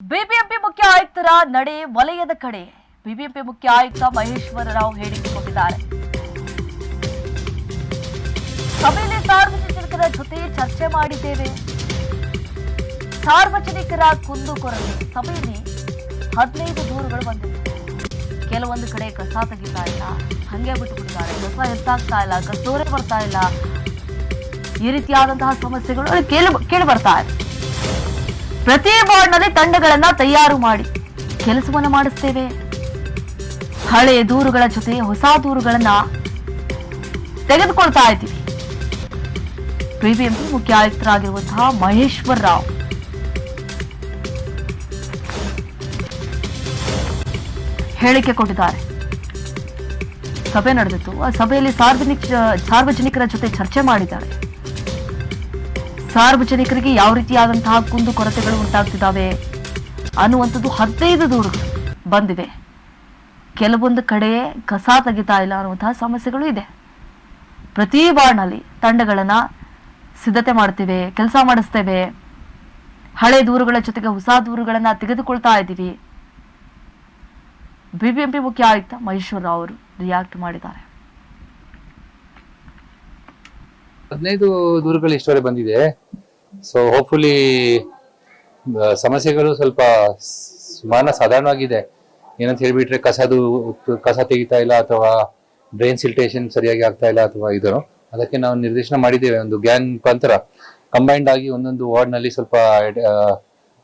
BBMP ಮುಖ್ಯ ಆಯುಕ್ತರ ನಡೆ ವಲಯದ ಕಡೆ. ಬಿಬಿಎಂಪಿ ಮುಖ್ಯ ಆಯುಕ್ತ ಮಹೇಶ್ವರ ರಾವ್ ಹೇಳಿಕೆ ಕೊಟ್ಟಿದ್ದಾರೆ ಸಭೆಯಲ್ಲಿ ಸಾರ್ವಜನಿಕರ ಜೊತೆ ಚರ್ಚೆ ಮಾಡಿದ್ದೇವೆ. ಸಾರ್ವಜನಿಕರ ಕುಂದುಕೊರತೆ ಸಭೆಯಲ್ಲಿ ಹದಿನೈದು ದೂರುಗಳು ಬಂದಿವೆ. ಕೆಲವೊಂದು ಕಡೆ ಕಸ ತೆಗಿತಾ ಇಲ್ಲ. ಹಂಗೆ ಬಿಟ್ಟು ಬಿಟ್ಟಿದ್ದಾರೆ ಕಸ ಎತ್ತಾಗ್ತಾ ಇಲ್ಲ. ಕಸೋರೆ ಬರ್ತಾ ಇಲ್ಲ. ಈ ರೀತಿಯಾದಂತಹ ಸಮಸ್ಯೆಗಳು ಕೇಳಿ ಕೇಳಿ ಬರ್ತಾ ಇದೆ. ಪ್ರತಿ ವಾರ್ಡ್ನಲ್ಲಿ ತಂಡಗಳನ್ನ ತಯಾರು ಮಾಡಿ ಕೆಲಸವನ್ನು ಮಾಡಿಸ್ತೇವೆ. ಹಳೆ ದೂರುಗಳ ಜೊತೆ ಹೊಸ ದೂರುಗಳನ್ನ ತೆಗೆದುಕೊಳ್ತಾ ಇದ್ದೀವಿ. ಬಿಬಿಎಂಪಿ ಮುಖ್ಯ ಆಯುಕ್ತರಾಗಿರುವಂತಹ ಮಹೇಶ್ವರ್ ರಾವ್. ಹೇಳಿಕೆ ಕೊಟ್ಟಿದ್ದಾರೆ. ಸಭೆ ನಡೆದಿತ್ತು. ಆ ಸಭೆಯಲ್ಲಿ ಸಾರ್ವಜನಿಕ, ಸಾರ್ವಜನಿಕರ ಜೊತೆ ಚರ್ಚೆ ಮಾಡಿದ್ದಾರೆ. ಸಾರ್ವಜನಿಕರಿಗೆ ಯಾವ ರೀತಿಯಾದಂತಹ ಕುಂದು ಕೊರತೆಗಳು ಉಂಟಾಗ್ತಿದ್ದಾವೆ ಅನ್ನುವಂಥದ್ದು ಹದಿನೈದು ದೂರುಗಳು ಬಂದಿವೆ. ಕೆಲವೊಂದು ಕಡೆ ಕಸ ತೆಗಿತಾ ಇಲ್ಲ ಅನ್ನುವಂತಹ ಸಮಸ್ಯೆಗಳು ಇದೆ. ಪ್ರತಿ ವಾರ್ಡ್ನಲ್ಲಿ ತಂಡಗಳನ್ನ ಸಿದ್ಧತೆ ಮಾಡ್ತೇವೆ, ಕೆಲಸ ಮಾಡಿಸ್ತೇವೆ. ಹಳೆ ದೂರುಗಳ ಜೊತೆಗೆ ಹೊಸ ದೂರುಗಳನ್ನ ತೆಗೆದುಕೊಳ್ತಾ ಇದ್ದೀವಿ. ಬಿಬಿಎಂಪಿ ಮುಖ್ಯ ಆಯುಕ್ತ ಮಹೇಶ್ವರ ಅವರು ರಿಯಾಕ್ಟ್ ಮಾಡಿದ್ದಾರೆ. ಹದಿನೈದು ದೂರುಗಳು ಇಷ್ಟವರೆ ಬಂದಿದೆ. ಸೊ ಹೋಪ್ಫುಲಿ ಸಮಸ್ಯೆಗಳು ಸ್ವಲ್ಪ ಸುಮಾರು ಸಾಧಾರಣವಾಗಿದೆ. ಏನಂತ ಹೇಳಿಬಿಟ್ರೆ ಕಸದು ಕಸ ತೆಗಿತಾ ಇಲ್ಲ ಅಥವಾ ಡ್ರೈನ್ ಸಿಲ್ಟೇಷನ್ ಸರಿಯಾಗಿ ಆಗ್ತಾ ಇಲ್ಲ ಅಥವಾ ಇದು. ಅದಕ್ಕೆ ನಾವು ನಿರ್ದೇಶನ ಮಾಡಿದ್ದೇವೆ. ಒಂದು ಗ್ಯಾನ್ ಮುಖಾಂತರ. ಕಂಬೈನ್ಡ್ ಆಗಿ ಒಂದೊಂದು ವಾರ್ಡ್ನಲ್ಲಿ ಸ್ವಲ್ಪ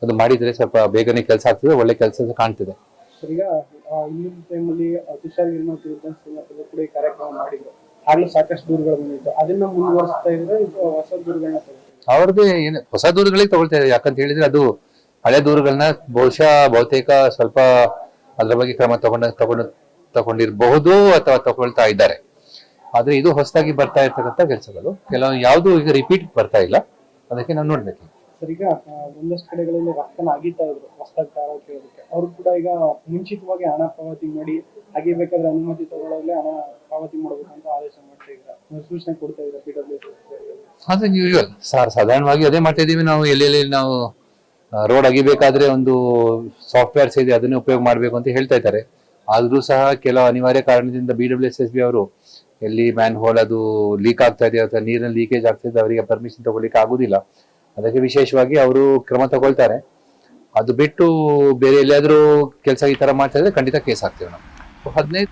ಅದು ಮಾಡಿದ್ರೆ ಸ್ವಲ್ಪ ಬೇಗನೆ ಕೆಲಸ ಆಗ್ತದೆ, ಒಳ್ಳೆ ಕೆಲಸ ಕಾಣ್ತಿದೆ. ಈಗ ಕಾರ್ಯಕ್ರಮ ಮಾಡಿದ್ರು. ಆಗ್ಲೂ ಸಾಕಷ್ಟು ದೂರುಗಳು ಬಂದಿತ್ತು. ಅದನ್ನ ಮುಂದುವರಿಸ್ತಾ ಇದ್ರೆ ಇದು ಹೊಸ ದೂರುಗಳನ್ನ ಅವ್ರದ್ದು ಅವ್ರದ್ದೇ ಏನು ಹೊಸ ದೂರುಗಳಿಗೆ ತಗೊಳ್ತಾ ಇದ್ದಾರೆ. ಯಾಕಂತ ಹೇಳಿದ್ರೆ ಅದು ಹಳೆ ದೂರುಗಳನ್ನ ಬಹುಶಃ ಬಹುತೇಕ ಸ್ವಲ್ಪ ಅದ್ರ ಬಗ್ಗೆ ಕ್ರಮ ತಗೊಂಡ ತಗೊಂಡು ತಗೊಂಡಿರಬಹುದು ಅಥವಾ ತಗೊಳ್ತಾ ಇದ್ದಾರೆ. ಆದ್ರೆ ಇದು ಹೊಸದಾಗಿ ಬರ್ತಾ ಇರ್ತಕ್ಕಂಥ ಕೆಲಸಗಳು. ಕೆಲವು ಯಾವುದು ಈಗ ರಿಪೀಟ್ ಬರ್ತಾ ಇಲ್ಲ. ಅದಕ್ಕೆ ನಾವು ನೋಡ್ಬೇಕು ಸರ್ ಈಗ ಒಂದಷ್ಟು ಕಡೆಗಳಲ್ಲಿ ರಕ್ತನ ಆಗಿತ್ತು ಇದ್ರು. ಹೊಸದಾಗಿ ಅವರು ಅವ್ರು ಕೂಡ ಈಗ ಮುಂಚಿತವಾಗಿ ಹಣ ಪಾವತಿ ಮಾಡಿ ಅಗಿಬೇಕಾದ್ರೆ ಅನುಮತಿ ತಗೊಳ್ಳೋದ್ಲೆ ಹಣ ಪಾವತಿ ಮಾಡಬೇಕು ಅಂತ ಆದೇಶ ಮಾಡ್ತಾ ಇದ್ದಾರೆ. ಸೂಚನೆ ಕೊಡ್ತಾ ಇದ್ದಾರೆ ಪಿ ಯೂಶುವಲ್ ಸರ್ ಸಾಧಾರಣವಾಗಿ ಅದೇ ಮಾಡ್ತಾ ಇದೀವಿ ನಾವು ಎಲ್ಲೆಲ್ಲಿ ನಾವು ರೋಡ್ ಅಗಿಬೇಕಾದ್ರೆ ಒಂದು ಸಾಫ್ಟ್ವೇರ್ಸ್ ಇದೆ, ಅದನ್ನೇ ಉಪಯೋಗ ಮಾಡಬೇಕು ಅಂತ ಹೇಳ್ತಾ ಇದ್ದಾರೆ. ಆದರೂ ಸಹ ಕೆಲವು ಅನಿವಾರ್ಯ ಕಾರಣದಿಂದ B W S S B ಅವರು ಎಲ್ಲಿ ಮ್ಯಾನ್ ಹೋಲ್ ಅದು ಲೀಕ್ ಆಗ್ತಾ ಇದೆ ಅಥವಾ ನೀರಿನ ಲೀಕೇಜ್ ಆಗ್ತಾ ಇದೆ, ಅವರಿಗೆ ಪರ್ಮಿಷನ್ ತಗೊಳ್ಳಿಕ್ಕೆ ಆಗುದಿಲ್ಲ. ಅದಕ್ಕೆ ವಿಶೇಷವಾಗಿ ಅವರು ಕ್ರಮ ತಗೊಳ್ತಾರೆ. ಅದು ಬಿಟ್ಟು ಬೇರೆ ಎಲ್ಲಿಯಾದರೂ ಕೆಲಸ ಈ ತರ ಮಾಡ್ತಾ ಇದ್ರೆ ಖಂಡಿತ ಕೇಸ್ ಹಾಕ್ತೇವೆ ನಾವು. ಹದಿನೈದು